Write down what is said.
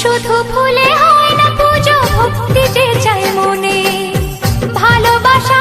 শুধু ফুলে হয় না পুজো ভক্তি যে চাই মনে। ভালোবাসা